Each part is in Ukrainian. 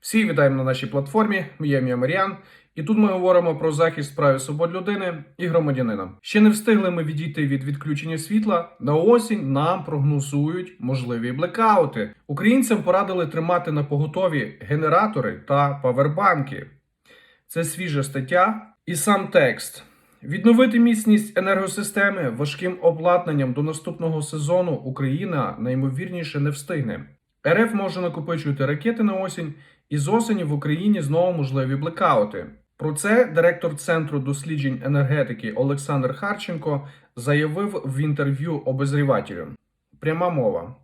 Всі вітаємо на нашій платформі. Моє ім'я Маріан. І тут ми говоримо про захист прав і свобод людини і громадянина. Ще не встигли ми відійти від відключення світла. На осінь нам прогнозують можливі блекаути. Українцям порадили тримати на поготові генератори та павербанки. Це свіжа стаття і сам текст. Відновити міцність енергосистеми важким обладнанням до наступного сезону Україна наймовірніше не встигне. РФ може накопичувати ракети на осінь, і з осені в Україні знову можливі блекаути. Про це директор Центру досліджень енергетики Олександр Харченко заявив в інтерв'ю обозрівателю. Пряма мова.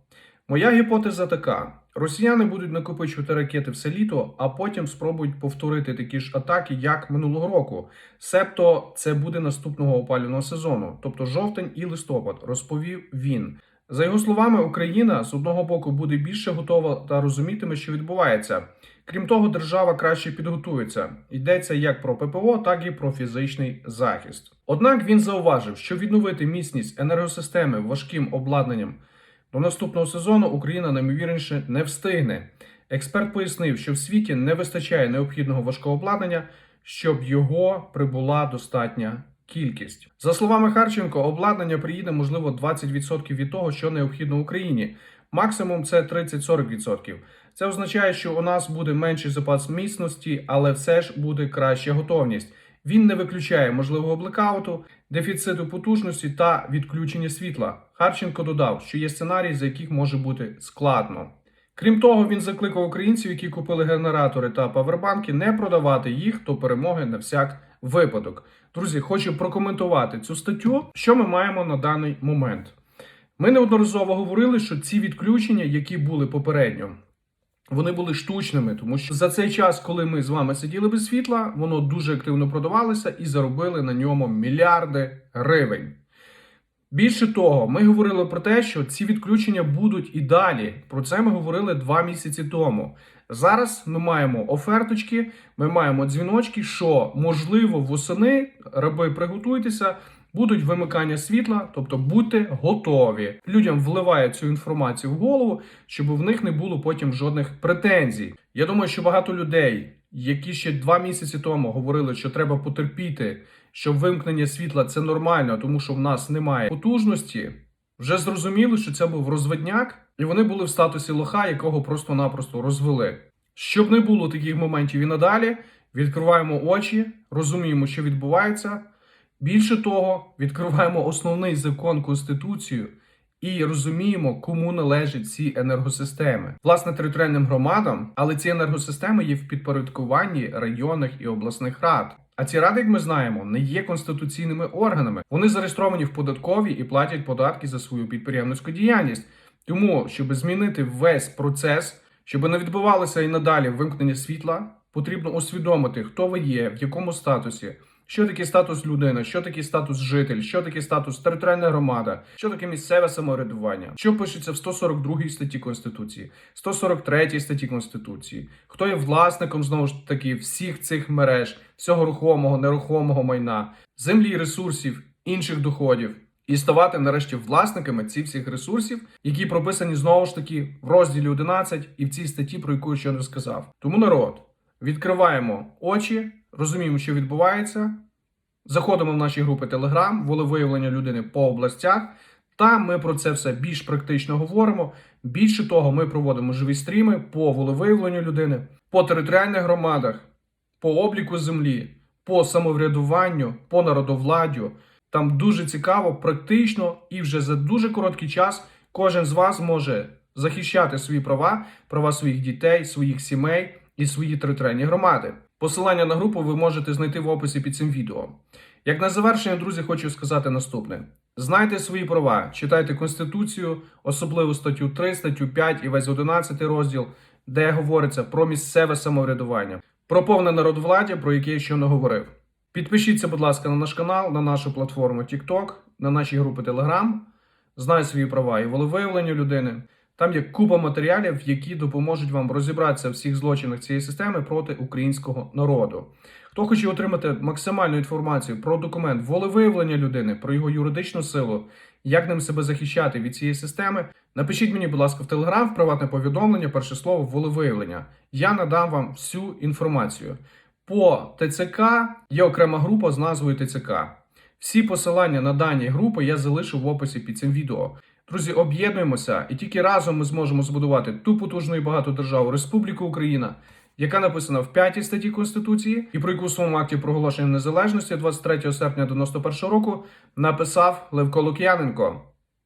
Моя гіпотеза така: росіяни будуть накопичувати ракети все літо, а потім спробують повторити такі ж атаки, як минулого року. Себто це буде наступного опалювального сезону, тобто жовтень і листопад, розповів він. За його словами, Україна з одного боку буде більше готова та розумітиме, що відбувається. Крім того, держава краще підготується. Йдеться як про ППО, так і про фізичний захист. Однак він зауважив, що відновити міцність енергосистеми важким обладнанням до наступного сезону Україна наймовірніше не встигне. Експерт пояснив, що в світі не вистачає необхідного важкого обладнання, щоб його прибула достатня кількість. За словами Харченко, обладнання приїде можливо 20% від того, що необхідно Україні. Максимум це 30-40%. Це означає, що у нас буде менший запас міцності, але все ж буде краща готовність. Він не виключає можливого блекауту, дефіциту потужності та відключення світла. Харченко додав, що є сценарії, за яких може бути складно. Крім того, він закликав українців, які купили генератори та павербанки, не продавати їх до перемоги на всяк випадок. Друзі, хочу прокоментувати цю статтю. Що ми маємо на даний момент? Ми неодноразово говорили, що ці відключення, які були попередньо, вони були штучними, тому що за цей час, коли ми з вами сиділи без світла, воно дуже активно продавалося і заробили на ньому мільярди гривень. Більше того, ми говорили про те, що ці відключення будуть і далі. Про це ми говорили два місяці тому. Зараз ми маємо оферточки, ми маємо дзвіночки, що можливо восени, раби приготуйтеся, будуть вимикання світла, тобто будьте готові. Людям вливають цю інформацію в голову, щоб в них не було потім жодних претензій. Я думаю, що багато людей, які ще два місяці тому говорили, що треба потерпіти, що вимкнення світла це нормально, тому що в нас немає потужності. Вже зрозуміли, що це був розвидняк, і вони були в статусі лоха, якого просто-напросто розвели. Щоб не було таких моментів і надалі, відкриваємо очі, розуміємо, що відбувається. Більше того, відкриваємо основний закон Конституцію і розуміємо, кому належать ці енергосистеми. Власне, територіальним громадам, але ці енергосистеми є в підпорядкуванні районних і обласних рад. А ці ради, як ми знаємо, не є конституційними органами. Вони зареєстровані в податковій і платять податки за свою підприємницьку діяльність. Тому, щоб змінити весь процес, щоб не відбувалося і надалі вимкнення світла, потрібно усвідомити, хто ви є, в якому статусі. Що таке статус людини, що таке статус житель, що таке статус територіальна громада, що таке місцеве самоврядування, що пишеться в 142 статті Конституції, 143 статті Конституції, хто є власником знову ж таки всіх цих мереж, всього рухомого, нерухомого майна, землі, ресурсів, інших доходів, і ставати нарешті власниками цих всіх ресурсів, які прописані знову ж таки в розділі 11 і в цій статті, про яку я ще не сказав. Тому народ відкриваємо очі, розуміємо, що відбувається. Заходимо в наші групи Telegram, волевиявлення людини по областях. Та ми про це все більш практично говоримо. Більше того, ми проводимо живі стріми по волевиявленню людини, по територіальних громадах, по обліку землі, по самоврядуванню, по народовладдю. Там дуже цікаво, практично і вже за дуже короткий час кожен з вас може захищати свої права, права своїх дітей, своїх сімей і свої територіальні громади. Посилання на групу ви можете знайти в описі під цим відео. Як на завершення, друзі, хочу сказати наступне: знайте свої права, читайте Конституцію, особливо статтю 3, статтю 5 і весь 11 розділ, де говориться про місцеве самоврядування, про повне народовладдя, про яке я ще не говорив. Підпишіться, будь ласка, на наш канал, на нашу платформу TikTok, на наші групи Telegram. Знай свої права і волевиявлення людини. Там є купа матеріалів, які допоможуть вам розібратися в всіх злочинах цієї системи проти українського народу. Хто хоче отримати максимальну інформацію про документ волевиявлення людини, про його юридичну силу, як ним себе захищати від цієї системи, напишіть мені, будь ласка, в Телеграм, в приватне повідомлення, перше слово волевиявлення. Я надам вам всю інформацію. По ТЦК є окрема група з назвою ТЦК. Всі посилання на дані групи я залишу в описі під цим відео. Друзі, об'єднуємося, і тільки разом ми зможемо збудувати ту потужну і багату державу Республіку Україна, яка написана в п'ятій статті Конституції, і про яку в своєму акті проголошення незалежності 23 серпня 91 року написав Левко Лук'яненко.